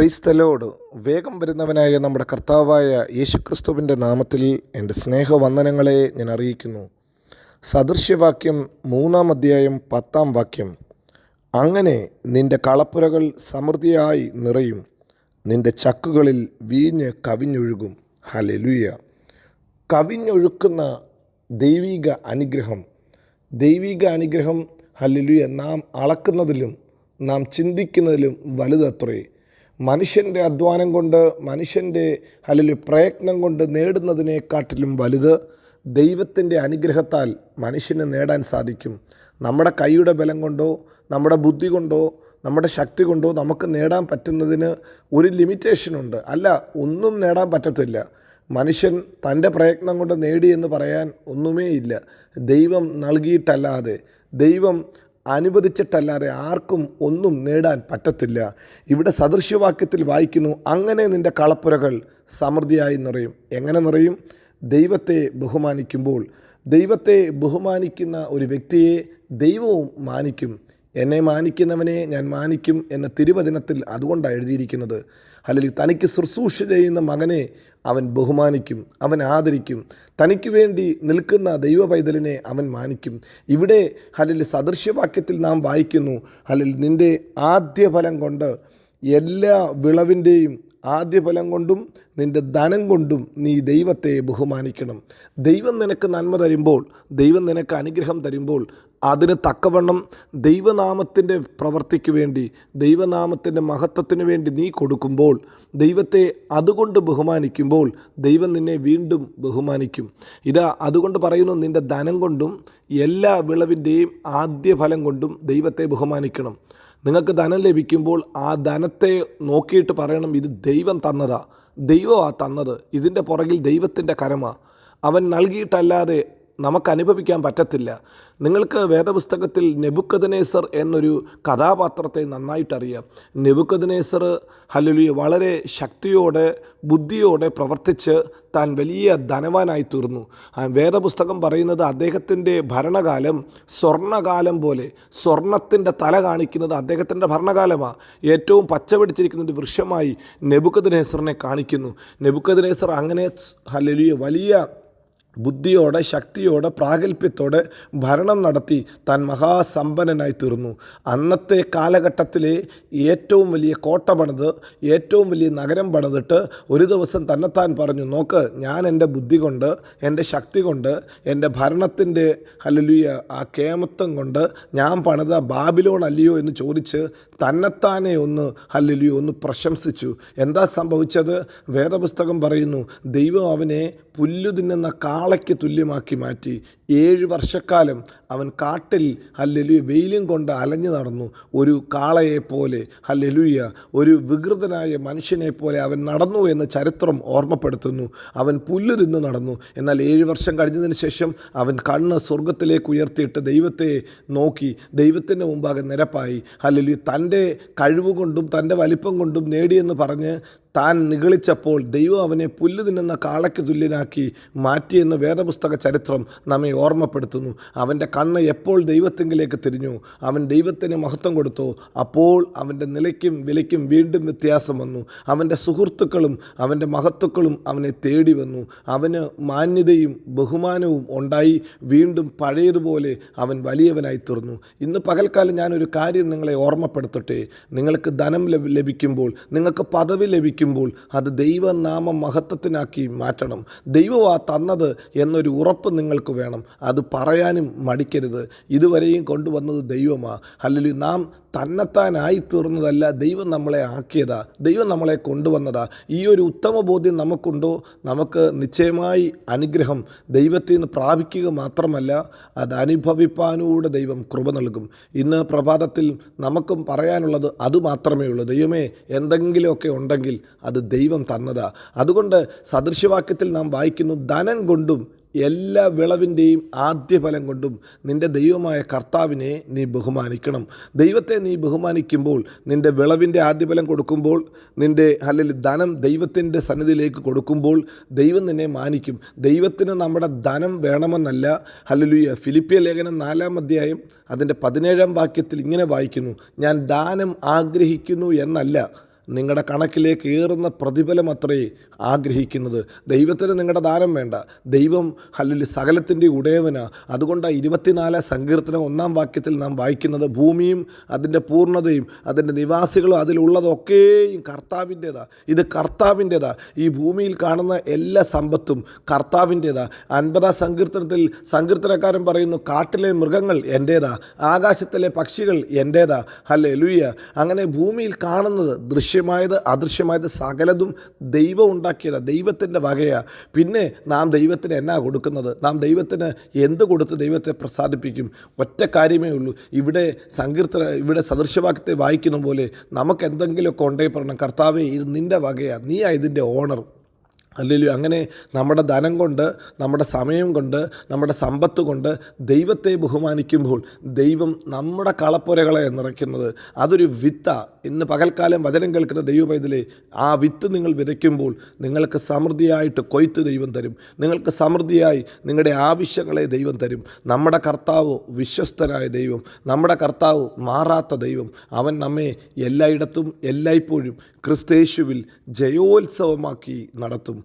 ക്രൈസ്തലോട് വേഗം വരുന്നവനായ നമ്മുടെ കർത്താവായ യേശുക്രിസ്തുവിന്റെ നാമത്തിൽ എന്റെ സ്നേഹവന്ദനങ്ങളെ ഞാൻ അറിയിക്കുന്നു. സദൃശ്യവാക്യം മൂന്നാം അധ്യായം പത്താം വാക്യം. അങ്ങനെ നിന്റെ കളപ്പുരകൾ സമൃദ്ധിയായി നിറയും. നിന്റെ ചക്കുകളിൽ വീഞ്ഞ് കവിഞ്ഞൊഴുകും. ഹലലുയ കവിഞ്ഞൊഴുക്കുന്ന ദൈവിക അനുഗ്രഹം. ദൈവിക അനുഗ്രഹം ഹല്ലേലൂയ നാം അളക്കുന്നതിലും നാം ചിന്തിക്കുന്നതിലും വലുതത്രേ. മനുഷ്യന്റെ അധ്വാനം കൊണ്ട് മനുഷ്യന്റെ അല്ലെങ്കിൽ പ്രയത്നം കൊണ്ട് നേടുന്നതിനെക്കാട്ടിലും വലുത് ദൈവത്തിന്റെ അനുഗ്രഹത്താൽ മനുഷ്യന് നേടാൻ സാധിക്കും. നമ്മുടെ കൈയുടെ ബലം കൊണ്ടോ നമ്മുടെ ബുദ്ധി കൊണ്ടോ നമ്മുടെ ശക്തി കൊണ്ടോ നമുക്ക് നേടാൻ പറ്റുന്നതിന് ഒരു ലിമിറ്റേഷനുണ്ട് അല്ല ഒന്നും നേടാൻ പറ്റത്തില്ല. മനുഷ്യൻ തന്റെ പ്രയത്നം കൊണ്ട് നേടിയെന്ന് പറയാൻ ഒന്നുമേ ഇല്ല ദൈവം നൽകിയിട്ടല്ലാതെ ദൈവം അനുവദിച്ചിട്ടല്ലാതെ ആർക്കും ഒന്നും നേടാൻ പറ്റത്തില്ല. ഇവിടെ സദൃശ്യവാക്യത്തിൽ വായിക്കുന്നു അങ്ങനെ നിന്റെ കളപ്പുരകൾ സമൃദ്ധിയായി നിറയും. എങ്ങനെ നിറയും? ദൈവത്തെ ബഹുമാനിക്കുമ്പോൾ. ദൈവത്തെ ബഹുമാനിക്കുന്ന ഒരു വ്യക്തിയെ ദൈവവും മാനിക്കും. എന്നെ മാനിക്കുന്നവനെ ഞാൻ മാനിക്കും എന്ന തിരുവചനത്തിൽ അതുകൊണ്ടാണ് എഴുതിയിരിക്കുന്നത്. അല്ലെങ്കിൽ തനിക്ക് ശുശ്രൂഷ ചെയ്യുന്ന മകനെ അവൻ ബഹുമാനിക്കും അവൻ ആദരിക്കും. തനിക്ക് വേണ്ടി നിൽക്കുന്ന ദൈവ പൈതലിനെ അവൻ മാനിക്കും. ഇവിടെ അല്ലെങ്കിൽ സദൃശ്യവാക്യത്തിൽ നാം വായിക്കുന്നു അല്ലെങ്കിൽ നിന്റെ ആദ്യ ഫലം കൊണ്ട് എല്ലാ വിളവിന്റെയും ആദ്യ ഫലം കൊണ്ടും നിന്റെ ധനം കൊണ്ടും നീ ദൈവത്തെ ബഹുമാനിക്കണം. ദൈവം നിനക്ക് നന്മ തരുമ്പോൾ ദൈവം നിനക്ക് അനുഗ്രഹം തരുമ്പോൾ അതിന് തക്കവണ്ണം ദൈവനാമത്തിന്റെ പ്രവർത്തിക്ക് വേണ്ടി ദൈവനാമത്തിന്റെ മഹത്വത്തിന് വേണ്ടി നീ കൊടുക്കുമ്പോൾ ദൈവത്തെ അതുകൊണ്ട് ബഹുമാനിക്കുമ്പോൾ ദൈവം നിന്നെ വീണ്ടും ബഹുമാനിക്കും. ഇതാ അതുകൊണ്ട് പറയുന്നു നിന്റെ ധനം കൊണ്ടും എല്ലാ വിളവിന്റെയും ആദ്യ ഫലം കൊണ്ടും ദൈവത്തെ ബഹുമാനിക്കണം. നിങ്ങൾക്ക് ധനം ലഭിക്കുമ്പോൾ ആ ധനത്തെ നോക്കിയിട്ട് പറയണം ഇത് ദൈവം തന്നതാ. ദൈവമാ തന്നത്. ഇതിന്റെ പുറകിൽ ദൈവത്തിന്റെ കരമാണ് അവൻ നൽകിയിട്ടല്ലാതെ നമുക്ക് അനുഭവിക്കാൻ പറ്റത്തില്ല. നിങ്ങൾക്ക് വേദപുസ്തകത്തിൽ നെബുക്കദനേസർ എന്നൊരു കഥാപാത്രത്തെ നന്നായിട്ടറിയാം. നെബുക്കദനേസർ ഹലുലി വളരെ ശക്തിയോടെ ബുദ്ധിയോടെ പ്രവർത്തിച്ച് താൻ വലിയ ധനവാനായി തീർന്നു. വേദപുസ്തകം പറയുന്നത് അദ്ദേഹത്തിന്റെ ഭരണകാലം സ്വർണകാലം പോലെ സ്വർണത്തിന്റെ തല കാണിക്കുന്നത് അദ്ദേഹത്തിന്റെ ഭരണകാലമാണ് ഏറ്റവും പച്ചപിടിച്ചിരിക്കുന്ന ഒരു വൃക്ഷമായി നെബുക്കദനേസറിനെ കാണിക്കുന്നു. നെബുക്കദനേസർ അങ്ങനെ ഹല്ലുലിയ വലിയ ബുദ്ധിയോടെ ശക്തിയോടെ പ്രാഗൽഭ്യത്തോടെ ഭരണം നടത്തി താൻ മഹാസമ്പന്നനായി തീർന്നു. അന്നത്തെ കാലഘട്ടത്തിലെ ഏറ്റവും വലിയ കോട്ട പണിത് ഏറ്റവും വലിയ നഗരം പണിതിട്ട് ഒരു ദിവസം തന്നെത്താൻ പറഞ്ഞു നോക്ക് ഞാൻ എന്റെ ബുദ്ധി കൊണ്ട് എന്റെ ശക്തി കൊണ്ട് എന്റെ ഭരണത്തിന്റെ ഹല്ലുയ ആ കേമത്വം കൊണ്ട് ഞാൻ പണിത ബാബിലോൺ അല്ലയോ എന്ന് ചോദിച്ച് തന്നെത്താനെ ഒന്ന് ഹല്ലുലിയോ ഒന്ന് പ്രശംസിച്ചു. എന്താ സംഭവിച്ചത്? വേദപുസ്തകം പറയുന്നു ദൈവം അവനെ പുല്ലു തിന്നുന്ന കാളയ്ക്ക് തുല്യമാക്കി മാറ്റി ഏഴ് വർഷക്കാലം അവൻ കാട്ടിൽ ഹല്ലലു വെയിലും കൊണ്ട് അലഞ്ഞു നടന്നു. ഒരു കാളയെ പോലെ ഒരു വികൃതനായ മനുഷ്യനെ പോലെ അവൻ നടന്നു എന്ന ചരിത്രം ഓർമ്മപ്പെടുത്തുന്നു. അവൻ പുല്ല് തിന്ന് നടന്നു. എന്നാൽ ഏഴ് വർഷം കഴിഞ്ഞതിന് ശേഷം അവൻ കണ്ണ് സ്വർഗത്തിലേക്ക് ഉയർത്തിയിട്ട് ദൈവത്തെ നോക്കി. ദൈവത്തിന്റെ മുമ്പാകെ നിരപ്പായി. ഹല്ലലു തന്റെ കഴിവ് കൊണ്ടും തന്റെ വലിപ്പം കൊണ്ടും നേടിയെന്ന് പറഞ്ഞ് താൻ നിഗളിച്ചപ്പോൾ ദൈവം അവനെ പുല്ല് തിന്നുന്ന കാളയ്ക്ക് തുല്യനാക്കി മാറ്റിയെന്ന് വേദപുസ്തക ചരിത്രം നമ്മെ ഓർമ്മപ്പെടുത്തുന്നു. അവന്റെ കണ്ണ് എപ്പോൾ ദൈവത്തെങ്കിലേക്ക് തിരിഞ്ഞു? അവൻ ദൈവത്തിന് മഹത്വം കൊടുത്തു? അപ്പോൾ അവന്റെ നിലയ്ക്കും വിലയ്ക്കും വീണ്ടും വ്യത്യാസം വന്നു. അവന്റെ സുഹൃത്തുക്കളും അവന്റെ മഹത്വക്കളും അവനെ തേടി വന്നു. അവന് മാന്യതയും ബഹുമാനവും ഉണ്ടായി. വീണ്ടും പഴയതുപോലെ അവൻ വലിയവനായി തീർന്നു. ഇന്ന് പകൽക്കാലം ഞാനൊരു കാര്യം നിങ്ങളെ ഓർമ്മപ്പെടുത്തട്ടെ. നിങ്ങൾക്ക് ധനം ലഭിക്കുമ്പോൾ നിങ്ങൾക്ക് പദവി ലഭിക്കുമ്പോൾ അത് ദൈവനാമം മഹത്വത്തിനാക്കി മാറ്റണം. ദൈവമാ തന്നത് എന്നൊരു ഉറപ്പ് നിങ്ങൾക്ക് വേണം. അത് പറയാനും മടിക്കരുത്. ഇതുവരെയും കൊണ്ടുവന്നത് ദൈവമാ. അല്ലെങ്കിൽ നാം തന്നെത്താനായി തീർന്നതല്ല ദൈവം നമ്മളെ ആക്കിയതാ. ദൈവം നമ്മളെ കൊണ്ടുവന്നതാ. ഈ ഒരു ഉത്തമ ബോധ്യം നമുക്കുണ്ടോ? നമുക്ക് നിശ്ചയമായി അനുഗ്രഹം ദൈവത്തിൽ നിന്ന് പ്രാപിക്കുക മാത്രമല്ല അത് അനുഭവിപ്പാനൂടെ ദൈവം കൃപ നൽകും. ഇന്ന് പ്രഭാതത്തിൽ നമുക്കും പറയാനുള്ളത് അതുമാത്രമേ ഉള്ളൂ ദൈവമേ എന്തെങ്കിലുമൊക്കെ ഉണ്ടെങ്കിൽ അത് ദൈവം തന്നതാണ് അതുകൊണ്ട് സദൃശ്യവാക്യത്തിൽ നാം വായിക്കുന്നു ധനം കൊണ്ടും എല്ലാ വിളവിന്റെയും ആദ്യ ഫലം കൊണ്ടും നിന്റെ ദൈവമായ കർത്താവിനെ നീ ബഹുമാനിക്കണം. ദൈവത്തെ നീ ബഹുമാനിക്കുമ്പോൾ നിന്റെ വിളവിന്റെ ആദ്യ ഫലം കൊടുക്കുമ്പോൾ നിന്റെ അല്ലെങ്കിൽ ധനം ദൈവത്തിന്റെ സന്നിധിയിലേക്ക് കൊടുക്കുമ്പോൾ ദൈവം നിന്നെ മാനിക്കും. ദൈവത്തിന് നമ്മുടെ ധനം വേണമെന്നല്ല. ഹല്ലേലൂയ. ഫിലിപ്പിയ ലേഖനം നാലാം അധ്യായം അതിന്റെ പതിനേഴാം വാക്യത്തിൽ ഇങ്ങനെ വായിക്കുന്നു ഞാൻ ദാനം ആഗ്രഹിക്കുന്നു എന്നല്ല നിങ്ങളുടെ കണക്കിലേക്ക് ഏറുന്ന പ്രതിഫലം അത്രേ ആഗ്രഹിക്കുന്നത്. ദൈവത്തിന് നിങ്ങളുടെ ദാനം വേണ്ട. ദൈവം അല്ലെങ്കിൽ സകലത്തിന്റെ ഉടയവനാ. അതുകൊണ്ട് ഇരുപത്തിനാല് സങ്കീർത്തനം ഒന്നാം വാക്യത്തിൽ നാം വായിക്കുന്നത് ഭൂമിയും അതിന്റെ പൂർണതയും അതിന്റെ നിവാസികളും അതിലുള്ളതൊക്കെയും കർത്താവിന്റേതാ. ഇത് കർത്താവിന്റേതാ. ഈ ഭൂമിയിൽ കാണുന്ന എല്ലാ സമ്പത്തും കർത്താവിന്റേതാ. അൻപതാം സങ്കീർത്തനത്തിൽ സങ്കീർത്തനക്കാരൻ പറയുന്നു കാട്ടിലെ മൃഗങ്ങൾ എന്റേതാ. ആകാശത്തിലെ പക്ഷികൾ എന്റേതാ. അല്ലെ ലുയ്യ അങ്ങനെ ഭൂമിയിൽ കാണുന്നത് ദൃശ്യമായത് അദൃശ്യമായത് സകലതും ദൈവം ഉണ്ടാക്കിയതാണ് ദൈവത്തിന്റെ വകയാണ് പിന്നെ നാം ദൈവത്തിന് എന്നാ കൊടുക്കുന്നത്? നാം ദൈവത്തിന് എന്ത് കൊടുത്ത് ദൈവത്തെ പ്രസാദിപ്പിക്കും? ഒറ്റ കാര്യമേ ഉള്ളൂ. ഇവിടെ സങ്കീർത്തന ഇവിടെ സദൃശവാക്യത്തെ വായിക്കുന്ന പോലെ നമുക്ക് എന്തെങ്കിലുമൊക്കെ ഉണ്ടെങ്കിൽ പറയണം കർത്താവേ ഇത് നിന്റെ വകയാണ് നീ ആ ഇതിന്റെ ഓണർ. അല്ലെങ്കിൽ അങ്ങനെ നമ്മുടെ ധനം കൊണ്ട് നമ്മുടെ സമയം കൊണ്ട് നമ്മുടെ സമ്പത്ത് കൊണ്ട് ദൈവത്തെ ബഹുമാനിക്കുമ്പോൾ ദൈവം നമ്മുടെ കളപ്പുരകളെ നിറയ്ക്കുന്നത്. അതൊരു വിത്ത. ഇന്ന് പകൽക്കാലം വചനം കേൾക്കുന്ന ദൈവപൈതലെ ആ വിത്ത് നിങ്ങൾ വിതയ്ക്കുമ്പോൾ നിങ്ങൾക്ക് സമൃദ്ധിയായിട്ട് കൊയ്ത്ത് ദൈവം തരും. നിങ്ങൾക്ക് സമൃദ്ധിയായി നിങ്ങളുടെ ആവശ്യങ്ങളെ ദൈവം തരും. നമ്മുടെ കർത്താവ് വിശ്വസ്തനായ ദൈവം. നമ്മുടെ കർത്താവ് മാറാത്ത ദൈവം. അവൻ നമ്മെ എല്ലായിടത്തും എല്ലായ്പ്പോഴും ക്രിസ്തേശുവിൽ ജയോത്സവമാക്കി നടത്തും.